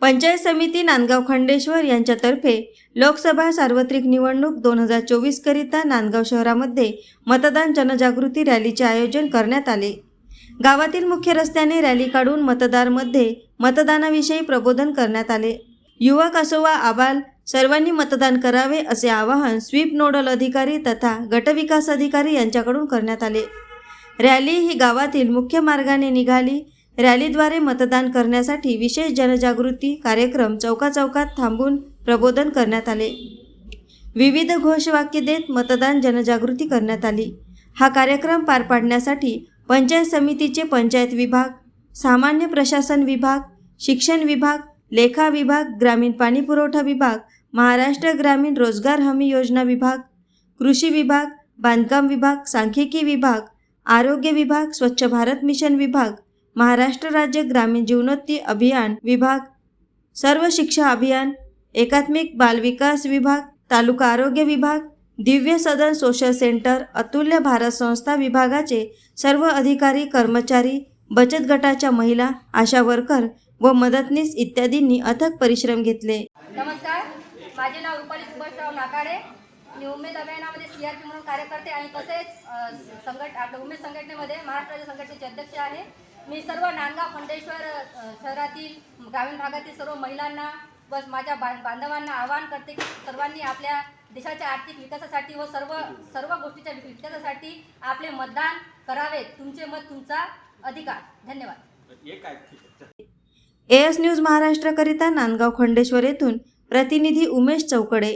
पंचायत समिती नांदगाव खंडेश्वर यांच्यातर्फे लोकसभा सार्वत्रिक निवडणूक दोन हजार चोवीसकरिता नांदगाव शहरामध्ये मतदान जनजागृती रॅलीचे आयोजन करण्यात आले. गावातील मुख्य रस्त्याने रॅली काढून मतदारमध्ये मतदानाविषयी प्रबोधन करण्यात आले. युवक असो वा आबाल सर्वांनी मतदान करावे असे आवाहन स्वीप नोडल अधिकारी तथा गटविकास अधिकारी यांच्याकडून करण्यात आले. रॅली ही गावातील मुख्य मार्गाने निघाली. रॅलीद्वारे मतदान करण्यासाठी विशेष जनजागृती कार्यक्रम चौकाचौकात थांबून प्रबोधन करण्यात आले. विविध घोषवाक्य देत मतदान जनजागृती करण्यात आली. हा कार्यक्रम पार पाडण्यासाठी पंचायत समितीचे पंचायत विभाग सामान्य प्रशासन विभाग शिक्षण विभाग लेखा विभाग ग्रामीण पाणीपुरवठा विभाग महाराष्ट्र ग्रामीण रोजगार हमी योजना विभाग कृषी विभाग बांधकाम विभाग सांख्यिकी विभाग आरोग्य विभाग स्वच्छ भारत मिशन विभाग महाराष्ट्र राज्य ग्रामीण जीवनोत्ती अभियान विभाग सर्व शिक्षा अभियान एकात्मिक बालविकास विभाग तालुका आरोग्य विभाग दिव्य सदन सोशल सेंटर अतुल्य भारत संस्था विभागाचे सर्व अधिकारी कर्मचारी बचत गटाच्या महिला आशा वर्कर व मदतनीस इत्यादींनी अथक परिश्रम घेतले. नमस्कार. माझे नाव रुपाली सुभाषराव नाकाडे. मी उमेद अभियानामध्ये सी आर पी म्हणून कार्य करते आणि तसेच संघट आपल्या उमेद संघटनेमध्ये महाराष्ट्र राज्य संघटनेचे अध्यक्ष आहे. मी सर्व नांदगाव खंडेश्वर शहरातील ग्रामीण भागातील सर्व महिलांना व माझ्या बा बांधवांना आवाहन करते की सर्वांनी आपल्या देशाच्या आर्थिक विकासासाठी व सर्व सर्व गोष्टीच्या विकासासाठी आपले मतदान करावे. तुमचे मत तुमचा अधिकार. धन्यवाद. एएस न्यूज महाराष्ट्रकरिता नांदगाव खंडेश्वर येथून प्रतिनिधी उमेश चौकडे.